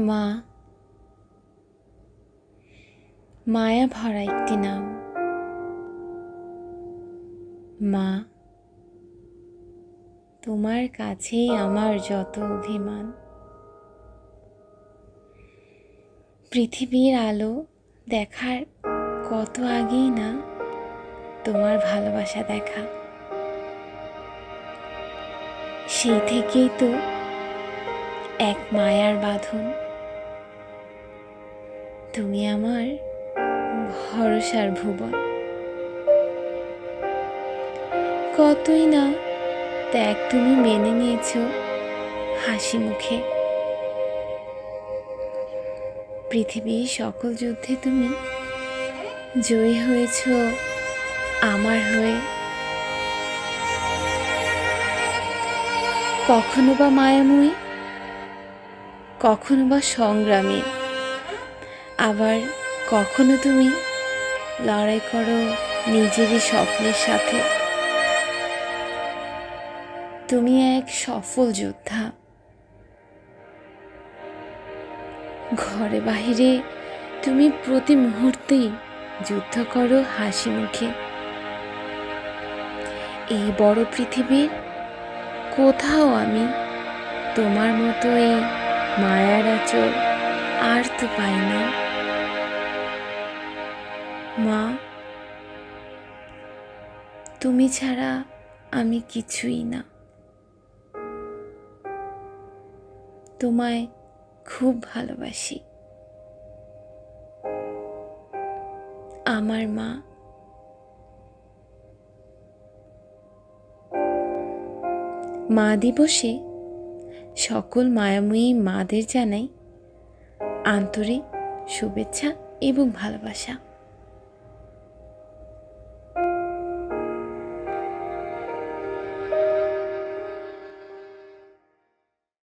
মা, মায়া ভরা একটি নাম। মা, তোমার কাছেই আমার যত অভিমান। পৃথিবীর আলো দেখার কত আগেই না তোমার ভালোবাসা দেখা। সেই থেকেই তো এক মায়ার বাঁধন। তুমি আমার ভরসার ভুবন। কতই না ত্যাগ তুমি মেনে নিয়েছ হাসি মুখে। পৃথিবীর সকল যুদ্ধে তুমি জয়ী হয়েছ আমার হয়ে। কখনো বা মায়াময়ী, কখনো বা সংগ্রামী। আবার কখনো তুমি লড়াই করো নিজেরই স্বপ্নের সাথে? তুমি এক সফল যোদ্ধা। ঘরে বাহিরে তুমি প্রতি মুহূর্তেই যুদ্ধ করো হাসি মুখে। এই বড় পৃথিবীর কোথাও আমি তোমার মতো এই মায়ার আচল আর তো পাই না। মা, তুমি ছাড়া আমি কিছুই না। তোমায় খুব ভালোবাসি। আমার মা মা দিবসে সকল মায়াময়ী মাদের জানাই আন্তরিক শুভেচ্ছা এবং ভালোবাসা।